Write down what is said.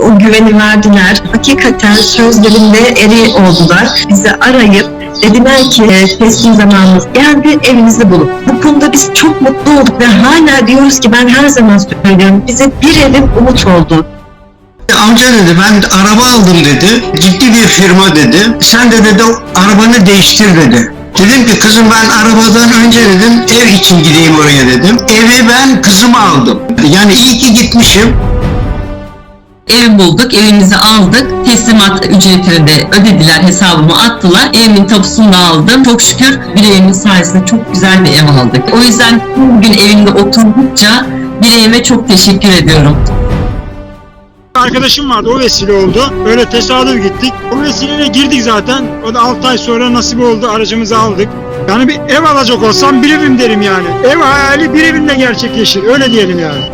o güveni verdiler. Hakikaten sözlerinde eri oldular. Bizi arayıp dediler ki "E, teslim zamanınız geldi evinizi bulun. Bu konuda biz çok mutlu olduk ve hala diyoruz ki ben her zaman söylüyorum bize bir evim umut oldu. Amca dedi ben araba aldım dedi. Ciddi bir firma dedi. Sen de dedi arabanı değiştir dedi. Dedim ki kızım ben arabadan önce dedim ev için gideyim oraya dedim. Evi ben kızıma aldım. Yani iyi ki gitmişim. Ev bulduk, evimizi aldık. Teslimat ücretini de ödediler, hesabıma attılar. Evimin tapusunu da aldım. Çok şükür bir evimin sayesinde çok güzel bir ev aldık. O yüzden bugün evimde oturdukça bir evime çok teşekkür ediyorum. Arkadaşım vardı o vesile oldu. Öyle tesadüf gittik. O vesileyle girdik zaten. O da 6 ay sonra nasip oldu aracımızı aldık. Yani bir ev alacak olsam bir evim derim yani. Ev hayali bir evimde gerçekleşir öyle diyelim yani.